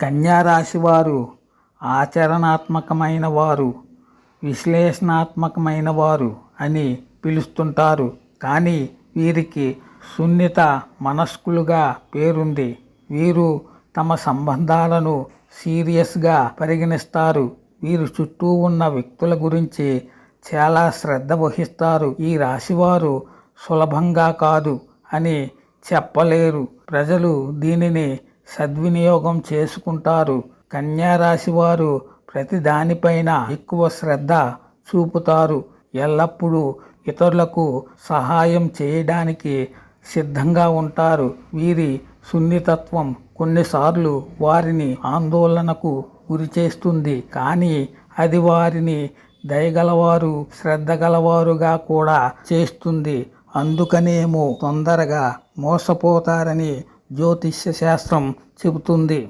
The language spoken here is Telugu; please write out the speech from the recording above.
కన్యారాశి వారు ఆచరణాత్మకమైన వారు విశ్లేషణాత్మకమైన వారు అని పిలుస్తుంటారు. కానీ వీరికి సున్నిత మనస్కులుగా పేరుంది. వీరు తమ సంబంధాలను సీరియస్గా పరిగణిస్తారు. వీరు చుట్టూ ఉన్న వ్యక్తుల గురించి చాలా శ్రద్ధ వహిస్తారు. ఈ రాశివారు సులభంగా కాదు అని చెప్పలేరు. ప్రజలు దీనిని సద్వినియోగం చేసుకుంటారు. కన్యారాశి వారు ప్రతి దానిపైన ఎక్కువ శ్రద్ధ చూపుతారు. ఎల్లప్పుడూ ఇతరులకు సహాయం చేయడానికి సిద్ధంగా ఉంటారు. వీరి సున్నితత్వం కొన్నిసార్లు వారిని ఆందోళనకు గురి చేస్తుంది కానీ అది వారిని దయగలవారు శ్రద్ధ గలవారుగా కూడా చేస్తుంది. అందుకనేమో తొందరగా మోసపోతారని జ్యోతిష్య శాస్త్రం చెబుతుంది.